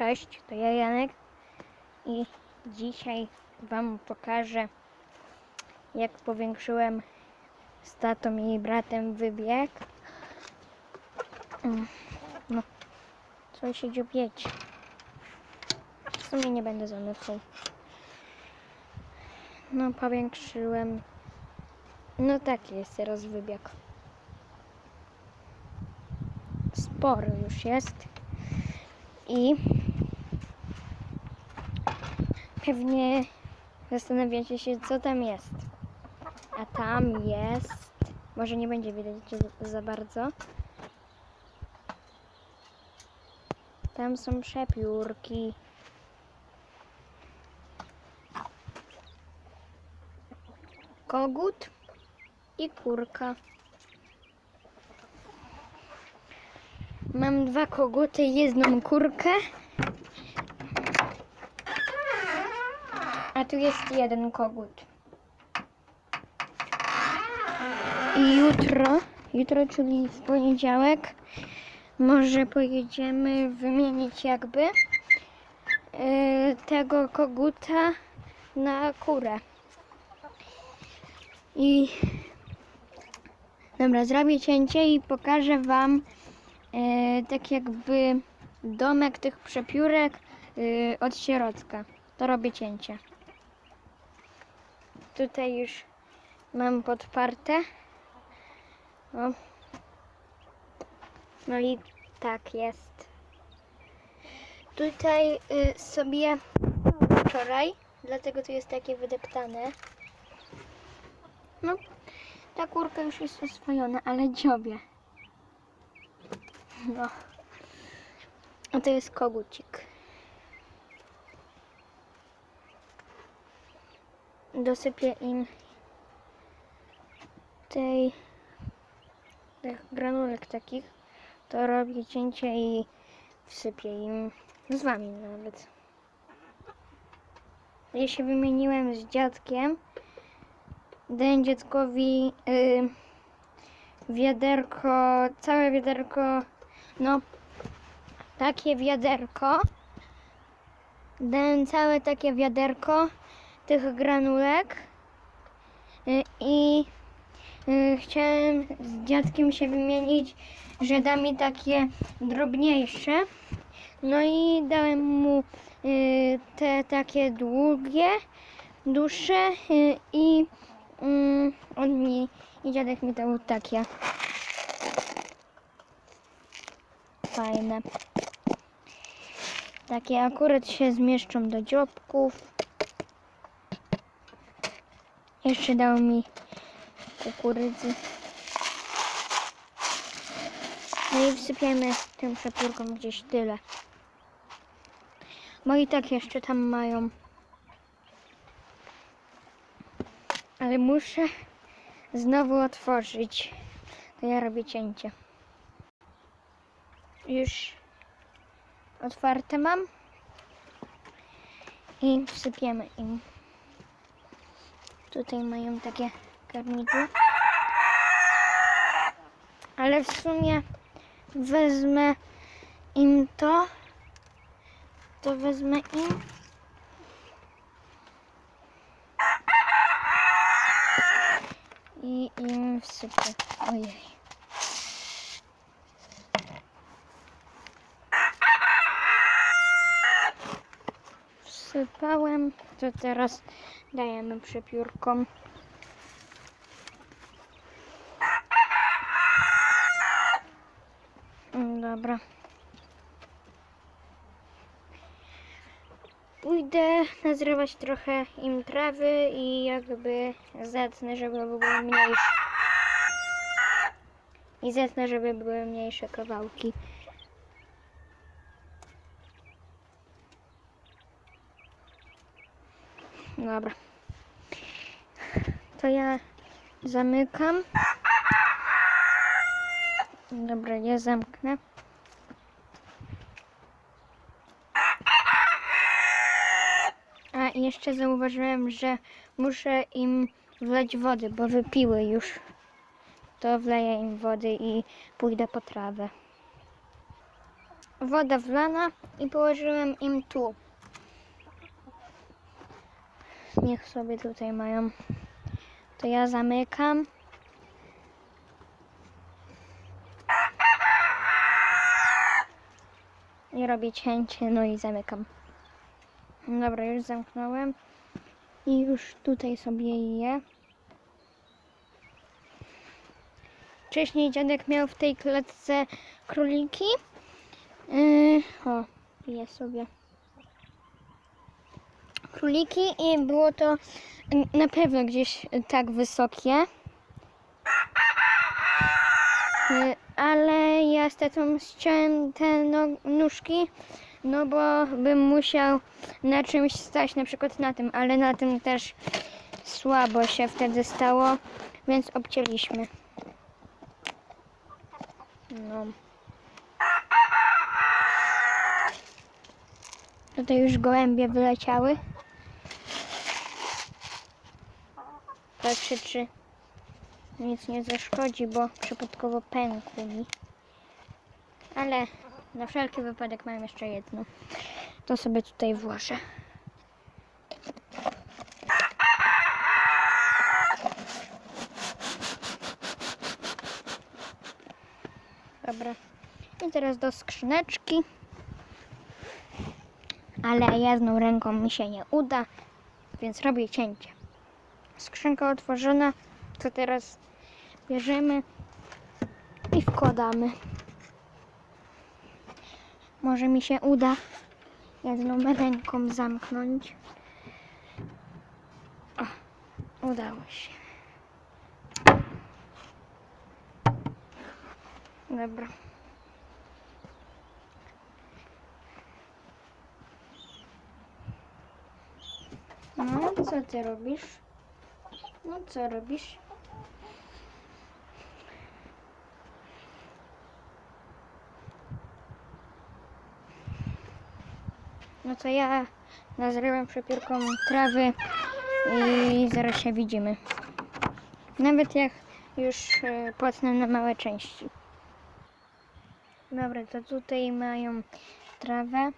Cześć, to ja Janek i dzisiaj Wam pokażę jak powiększyłem z tatą i bratem wybieg. Mm, No, co się dziubieć? W sumie nie będę zamykał. No, powiększyłem. No taki jest teraz wybieg. Spory już jest. I pewnie zastanawiacie się, co tam jest. A tam jest. Może nie będzie widać za- bardzo. Tam są przepiórki. Kogut i kurka. Mam dwa koguty i jedną kurkę. Tu jest jeden kogut. I jutro, jutro, czyli w poniedziałek, może pojedziemy wymienić jakby yy, tego koguta na kurę. I dobra, zrobię cięcie i pokażę Wam yy, tak jakby domek tych przepiórek yy, od środka. To robię cięcie. Tutaj już mam podparte. O. No i tak jest. Tutaj y, sobie wczoraj, dlatego tu jest takie wydeptane. No, ta kurka już jest oswojona, ale dziobie. No. A to jest kogucik. Dosypię im tej tych granulek takich, to robię cięcie i wsypię im z wami nawet. Ja się wymieniłem z dziadkiem. Dałem dziadkowi y, wiaderko, całe wiaderko, no takie wiaderko. Dałem całe takie wiaderko tych granulek y, i y, chciałem z dziadkiem się wymienić, że da mi takie drobniejsze. No i dałem mu y, te takie długie, dłuższe i mm, on mi i dziadek mi dał takie fajne. Takie akurat się zmieszczą do dziobków. Jeszcze dał mi kukurydzy. No i wsypiemy tym przepórkom gdzieś tyle. Bo i tak jeszcze tam mają. Ale muszę znowu otworzyć. To ja robię cięcie. Już otwarte mam. I wsypiemy im. Tutaj mają takie karniki. Ale w sumie wezmę im to. To wezmę im. I im wsypię. Ojej. Wsypałem. To teraz dajemy przepiórkom. Mm, Dobra. Pójdę nazrywać trochę im trawy i jakby zetnę, żeby były mniejsze. I zetnę, żeby były mniejsze kawałki. Dobra. To ja zamykam. Dobra, ja zamknę. A jeszcze zauważyłem, że muszę im wleć wody, bo wypiły już. To wleję im wody i pójdę po trawę. woda wlana i położyłem im tu. Niech sobie tutaj mają. To ja zamykam. I robię cięcie, no i zamykam. Dobra, już zamknąłem. I już tutaj sobie je. Wcześniej dziadek miał w tej klatce króliki. Yy, o, je sobie. Króliki i było to na pewno gdzieś tak wysokie. Yy, ale ja z tatą ściąłem te no, nóżki, no bo bym musiał na czymś stać, na przykład na tym, ale na tym też słabo się wtedy stało, więc obcięliśmy. No. Tutaj już gołębie wyleciały. Patrzę, czy nic nie zaszkodzi, bo przypadkowo pękło mi. Ale na wszelki wypadek mam jeszcze jedno. To sobie tutaj włożę. Dobra. I teraz do skrzyneczki. Ale jedną ręką mi się nie uda, więc robię cięcie. Skrzynka otworzona, to teraz bierzemy i wkładamy. Może mi się uda jedną ręką zamknąć. O, udało się. Dobra. No, co ty robisz? No, co robisz? No to ja nazrywam przepiórką trawy i zaraz się widzimy. Nawet jak już e, potnę na małe części. Dobra, to tutaj mają trawę.